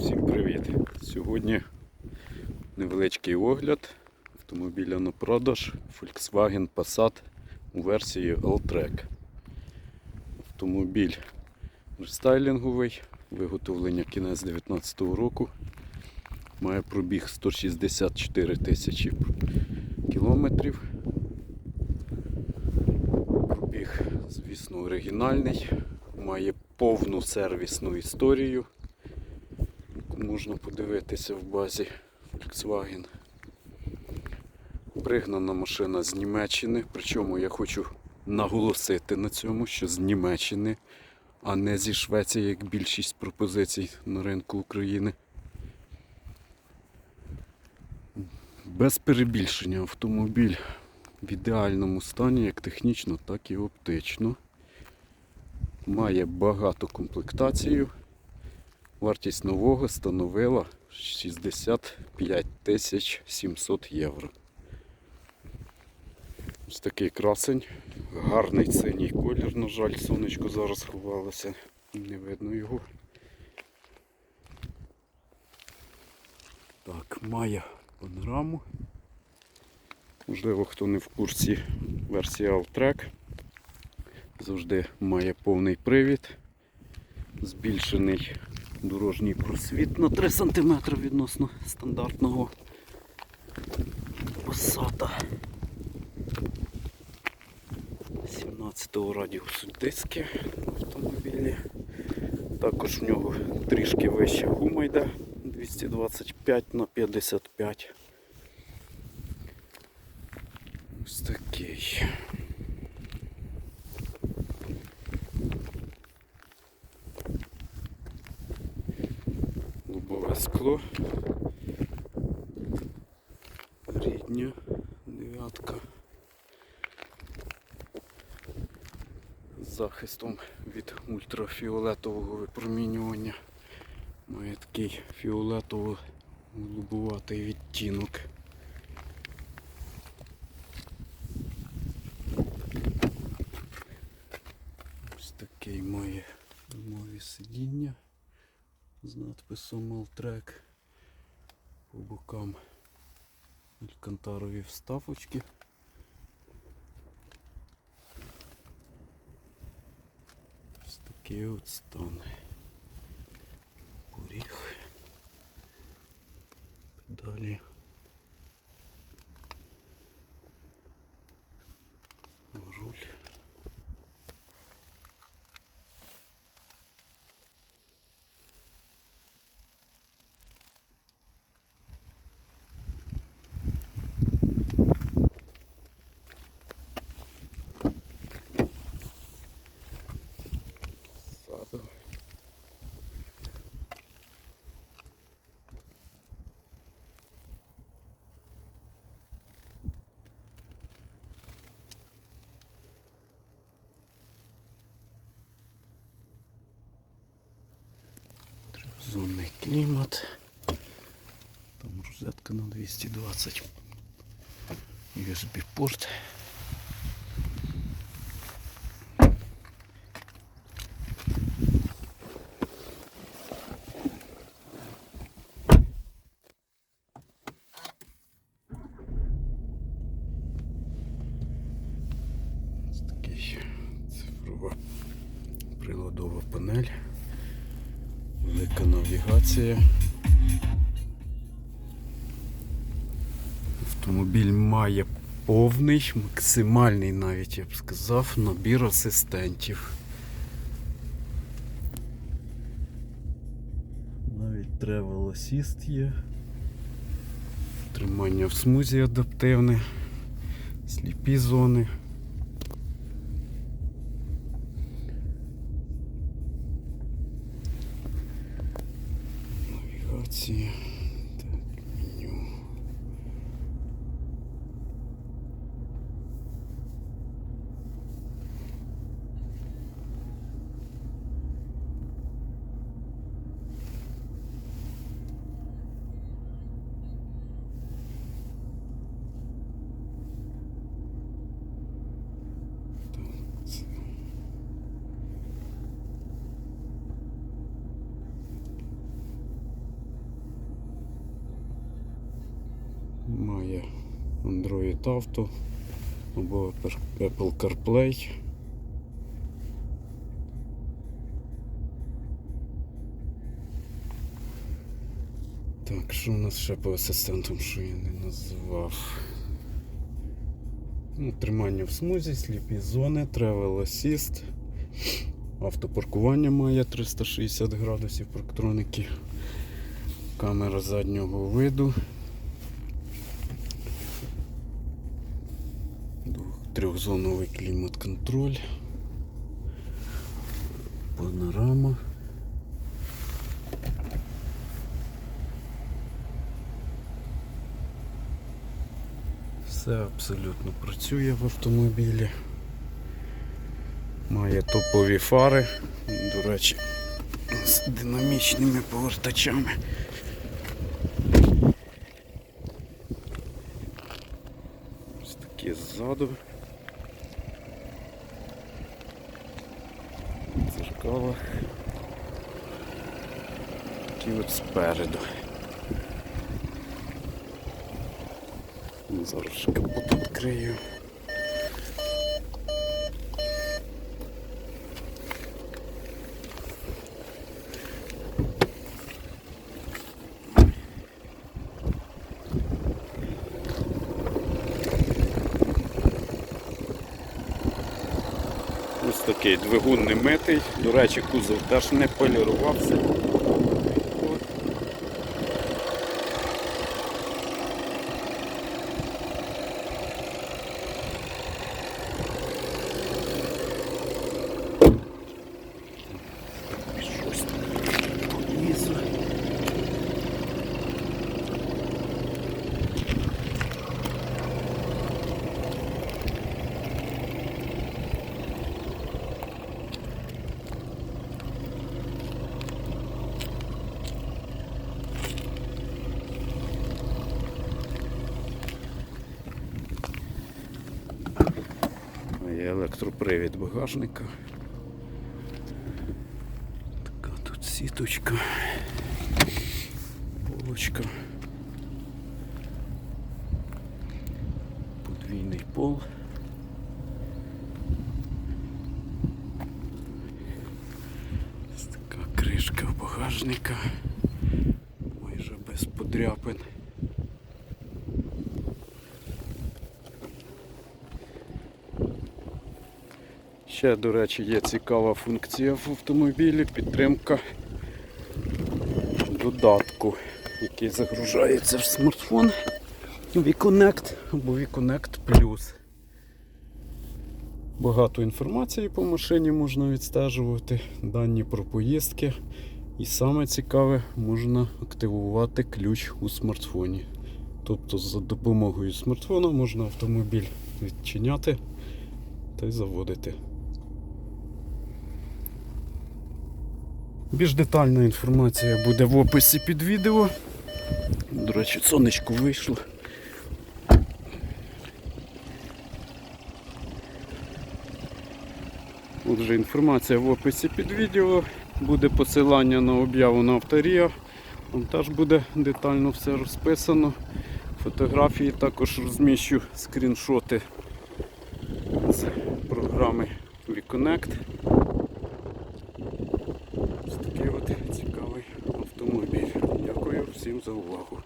Всім привіт! Сьогодні невеличкий огляд автомобіля на продаж Volkswagen Passat у версії Alltrack. Автомобіль рестайлінговий, виготовлення кінець 2019 року. Має пробіг 164 тисячі кілометрів. Пробіг, звісно, оригінальний, має повну сервісну історію можна подивитися в базі Volkswagen. Пригнана машина з Німеччини, причому я хочу наголосити на цьому, що з Німеччини, а не зі Швеції, як більшість пропозицій на ринку України. Без перебільшення автомобіль в ідеальному стані, як технічно, так і оптично. Має багато комплектацію. Вартість нового становила 65 тисяч 700 євро. Ось такий красень, гарний синій колір, на жаль, сонечко зараз ховалося, не видно його. Так, має панораму. Можливо, хто не в курсі версія Alltrack. Завжди має повний привід, збільшений дорожній просвіт на 3 см відносно стандартного посада. 17-го радіусу диски в автомобілі. Також в нього трішки вища гума йде 225 на 55. Ось такий. Скло. Рідня дев'ятка. З захистом від ультрафіолетового випромінювання. Має такий фіолетово-голубуватий відтінок. з надписом Alltrack. По бокам алькантарові вставочки. Ось такий от стан. Поріг. Далі. Трьохзонний клімат. Там розетка на 220. USB порт. Ось такий цифрова приладова панель. Велика навігація. Автомобіль має повний, максимальний навіть я б сказав, набір асистентів. Навіть Travel Assist є. Тримання в смузі адаптивне, сліпі зони. Навігація. Так, меню. Так, це- Android Auto або Apple CarPlay. Так, що у нас ще по асистентам, що я не назвав? Ну, тримання в смузі, сліпі зони, Travel Assist. Автопаркування має 360 градусів парктроники. Камера заднього виду. Трьохзоновий клімат-контроль. Панорама. Все абсолютно працює в автомобілі. Має топові фари, до речі, з динамічними повертачами. Ось такі ззаду. Дзеркала. Такі от спереду. Зараз ж капот відкрию. Такий двигун не митий. До речі, кузов теж не полірувався. От. Щось там понизу. Електропривід багажника. Така тут сіточка. Полочка. Подвійний пол. Ось така кришка багажника. Майже без подряпин. Ще, до речі, є цікава функція в автомобілі, підтримка додатку, який загружається в смартфон VConnect або VConnect Plus. Багато інформації по машині можна відстежувати, дані про поїздки. І саме цікаве, можна активувати ключ у смартфоні. Тобто за допомогою смартфона можна автомобіль відчиняти та й заводити. Більш детальна інформація буде в описі під відео. До речі, сонечко вийшло. Отже, інформація в описі під відео. Буде посилання на об'яву на авторія. Там теж буде детально все розписано. Фотографії також розміщу скріншоти з програми VConnect. Ось такий от цікавий автомобіль. Дякую всім за увагу.